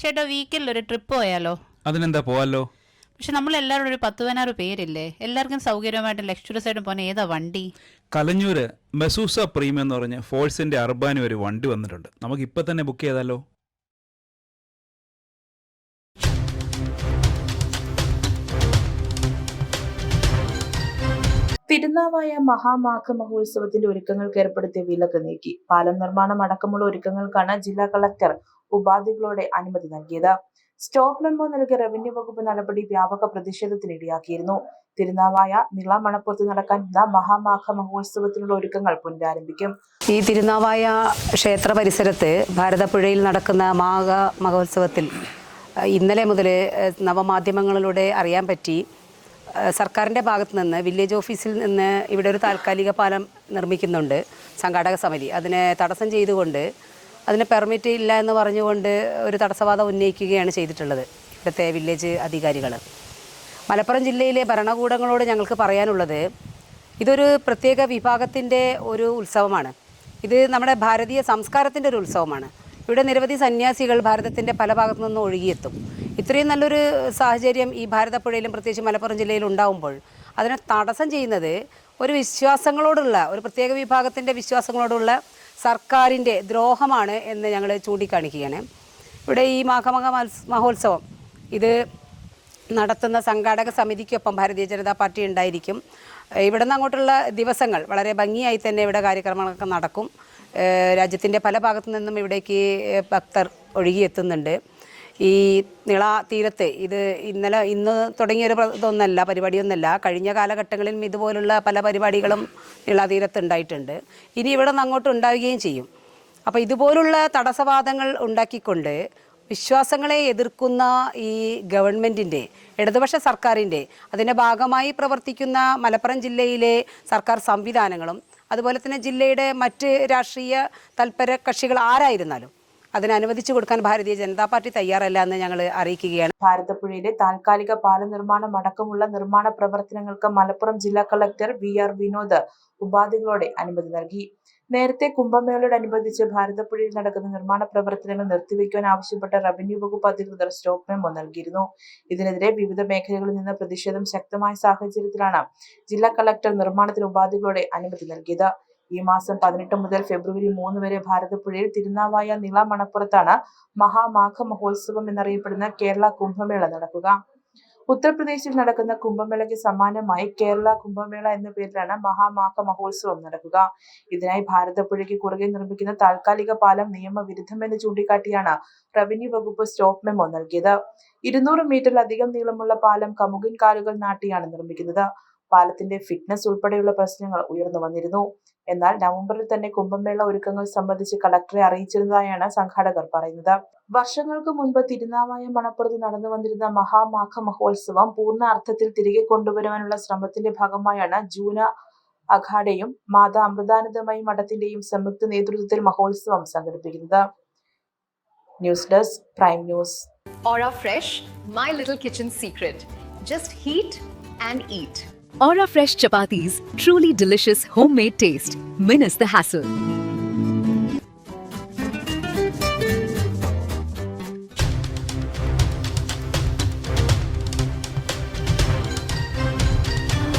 ചേട്ടാ വീക്കിൽ ഒരു ട്രിപ്പ് പോയാലോ? അതിനെന്താ പോവാലോ? പക്ഷെ നമ്മൾ എല്ലാവരും ഒരു പത്ത് പതിനാറ് പേരില്ലേ? എല്ലാവർക്കും സൗകര്യമായിട്ടും ലക്ഷറസ് ആയിട്ടും പോകാൻ ഏതാ വണ്ടി? കലഞ്ഞൂര് മെസൂസ പ്രീമിയം എന്ന് പറഞ്ഞ ഫോഴ്സിന്റെ അർബാനും ഒരു വണ്ടി വന്നിട്ടുണ്ട്. നമുക്ക് ഇപ്പൊ തന്നെ ബുക്ക് ചെയ്താലോ? തിരുനാവായ മഹാമാഘ മഹോത്സവത്തിന്റെ ഒരുക്കങ്ങൾക്ക് ഏർപ്പെടുത്തിയ വിലക്ക് നീക്കി. പാലം നിർമ്മാണം അടക്കമുള്ള ഒരുക്കങ്ങൾക്കാണ് ജില്ലാ കളക്ടർ ഉപാധികളോടെ അനുമതി നൽകിയത്. സ്റ്റോപ്പ് മെമ്മോ നൽകിയ റവന്യൂ വകുപ്പ് നടപടി വ്യാപക പ്രതിഷേധത്തിനിടയാക്കിയിരുന്നു. തിരുനാവായ നിള മണപ്പുറത്ത് നടക്കാനിരുന്ന മഹാമാഘ മഹോത്സവത്തിനുള്ള ഒരുക്കങ്ങൾ പുനരാരംഭിക്കും. ഈ തിരുനാവായ ക്ഷേത്ര പരിസരത്ത് ഭാരതപ്പുഴയിൽ നടക്കുന്ന മാഘ മഹോത്സവത്തിൽ ഇന്നലെ മുതൽ നവമാധ്യമങ്ങളിലൂടെ അറിയാൻ പറ്റി സർക്കാരിന്റെ ഭാഗത്ത് നിന്ന് വില്ലേജ് ഓഫീസിൽ നിന്ന് ഇവിടെ ഒരു താൽക്കാലിക പാലം നിർമ്മിക്കുന്നുണ്ട് സംഘാടക സമിതി. അതിനെ തടസ്സം ചെയ്തുകൊണ്ട് അതിന് പെർമിറ്റ് ഇല്ല എന്ന് പറഞ്ഞുകൊണ്ട് ഒരു തടസ്സവാദം ഉന്നയിക്കുകയാണ് ചെയ്തിട്ടുള്ളത് ഇവിടുത്തെ വില്ലേജ് അധികാരികൾ. മലപ്പുറം ജില്ലയിലെ ഭരണകൂടങ്ങളോട് ഞങ്ങൾക്ക് പറയാനുള്ളത് ഇതൊരു പ്രത്യേക വിഭാഗത്തിന്റെ ഒരു ഉത്സവമാണ്. ഇത് നമ്മുടെ ഭാരതീയ സംസ്കാരത്തിന്റെ ഒരു ഉത്സവമാണ്. ഇവിടെ നിരവധി സന്യാസികൾ ഭാരതത്തിന്റെ പല ഭാഗത്തു നിന്നും ഒഴുകിയെത്തും. ഇത്രയും നല്ലൊരു സാഹചര്യം ഈ ഭാരതപ്പുഴയിലും പ്രത്യേകിച്ച് മലപ്പുറം ജില്ലയിൽ ഉണ്ടാവുമ്പോൾ അതിനെ തടസ്സം ചെയ്യുന്നത് ഒരു വിശ്വാസങ്ങളോടുള്ള ഒരു പ്രത്യേക വിഭാഗത്തിന്റെ വിശ്വാസങ്ങളോടുള്ള സർക്കാരിന്റെ ദ്രോഹമാണ് എന്ന് ഞങ്ങൾ ചൂണ്ടിക്കാണിക്കുകയാണ്. ഇവിടെ ഈ മാഘമക മഹോത്സവം ഇത് നടത്തുന്ന സംഘാടക സമിതിക്കൊപ്പം ഭാരതീയ ജനതാ പാർട്ടി ഉണ്ടായിരിക്കും. ഇവിടെ നിന്ന് അങ്ങോട്ടുള്ള ദിവസങ്ങൾ വളരെ ഭംഗിയായി തന്നെ ഇവിടെ കാര്യക്രമങ്ങളൊക്കെ നടക്കും. രാജ്യത്തിന്റെ പല ഭാഗത്തു നിന്നും ഇവിടേക്ക് ഭക്തർ ഒഴുകിയെത്തുന്നുണ്ട്. ഈ നിള തീരത്ത്. ഇത് ഇന്നലെ ഇന്ന് തുടങ്ങിയൊരു ഇതൊന്നല്ല പരിപാടിയൊന്നല്ല. കഴിഞ്ഞ കാലഘട്ടങ്ങളിലും ഇതുപോലുള്ള പല പരിപാടികളും നിള തീരത്ത് ഉണ്ടായിട്ടുണ്ട്. ഇനി ഇവിടെ നിന്ന് അങ്ങോട്ട് ഉണ്ടാവുകയും ചെയ്യും. അപ്പോൾ ഇതുപോലുള്ള തടസ്സവാദങ്ങൾ ഉണ്ടാക്കിക്കൊണ്ട് വിശ്വാസങ്ങളെ എതിർക്കുന്ന ഈ ഗവൺമെന്റിന്റെ ഇടതുപക്ഷ സർക്കാരിന്റെ അതിന്റെ ഭാഗമായി പ്രവർത്തിക്കുന്ന മലപ്പുറം ജില്ലയിലെ സർക്കാർ സംവിധാനങ്ങളും അതുപോലെ തന്നെ ജില്ലയുടെ മറ്റ് രാഷ്ട്രീയ തൽപര കക്ഷികൾ ആരായിരുന്നാലും അതിന് അനുവദിച്ചു കൊടുക്കാൻ ഭാരതീയ ജനതാ പാർട്ടി തയ്യാറല്ല എന്ന് ഞങ്ങൾ അറിയിക്കുകയാണ്. ഭാരതപ്പുഴയിലെ താൽക്കാലിക പാല നിർമ്മാണം അടക്കമുള്ള നിർമ്മാണ പ്രവർത്തനങ്ങൾക്ക് മലപ്പുറം ജില്ലാ കളക്ടർ വി ആർ വിനോദ് ഉപാധികളോടെ അനുമതി നൽകി. നേരത്തെ കുംഭമേളയോടനുബന്ധിച്ച് ഭാരതപ്പുഴയിൽ നടക്കുന്ന നിർമ്മാണ പ്രവർത്തനങ്ങൾ നിർത്തിവെക്കുവാൻ ആവശ്യപ്പെട്ട റവന്യൂ വകുപ്പ് അധികൃതർ സ്റ്റോപ്പ് മെമ്മോ നൽകിയിരുന്നു. ഇതിനെതിരെ വിവിധ മേഖലകളിൽ നിന്ന് പ്രതിഷേധം ശക്തമായ സാഹചര്യത്തിലാണ് ജില്ലാ കളക്ടർ നിർമ്മാണത്തിന് ഉപാധികളോടെ അനുമതി നൽകിയത്. ഈ മാസം പതിനെട്ട് മുതൽ ഫെബ്രുവരി മൂന്ന് വരെ ഭാരതപ്പുഴയിൽ തിരുനാവായ നിള മണപ്പുറത്താണ് മഹാമാഘ മഹോത്സവം എന്നറിയപ്പെടുന്ന കേരള കുംഭമേള നടക്കുക. ഉത്തർപ്രദേശിൽ നടക്കുന്ന കുംഭമേളയ്ക്ക് സമാനമായി കേരള കുംഭമേള എന്ന പേരിലാണ് മഹാമാഘ മഹോത്സവം നടക്കുക. ഇതിനായി ഭാരതപ്പുഴയ്ക്ക് കുറുകെ നിർമ്മിക്കുന്ന താൽക്കാലിക പാലം നിയമവിരുദ്ധമെന്ന് ചൂണ്ടിക്കാട്ടിയാണ് റവന്യൂ വകുപ്പ് സ്റ്റോപ്പ് മെമ്മോ നൽകിയത്. ഇരുന്നൂറ് മീറ്ററിലധികം നീളമുള്ള പാലം കമുകിൻ കാലുകൾ നാട്ടിയാണ് നിർമ്മിക്കുന്നത്. പാലത്തിന്റെ ഫിറ്റ്നസ് ഉൾപ്പെടെയുള്ള പ്രശ്നങ്ങൾ ഉയർന്നു വന്നിരുന്നു. എന്നാൽ നവംബറിൽ തന്നെ കുംഭമേള ഒരുക്കങ്ങൾ സംബന്ധിച്ച് കളക്ടറെ അറിയിച്ചിരുന്നതായാണ് സംഘാടകർ പറയുന്നത്. വർഷങ്ങൾക്ക് മുൻപ് തിരുനാവായ മണപ്പുറത്ത് നടന്നു വന്നിരുന്ന മഹാമാഘ മഹോത്സവം പൂർണ അർത്ഥത്തിൽ തിരികെ കൊണ്ടുവരുവാനുള്ള ശ്രമത്തിന്റെ ഭാഗമായാണ് ജൂന അഖാഡയും മാതാ അമൃതാനന്ദമയി മഠത്തിന്റെയും സംയുക്ത നേതൃത്വത്തിൽ മഹോത്സവം സംഘടിപ്പിക്കുന്നത്. News desk prime news. Aura fresh my little kitchen secret just heat and eat. Aura Fresh chapatis, truly delicious homemade taste. Minus the hassle.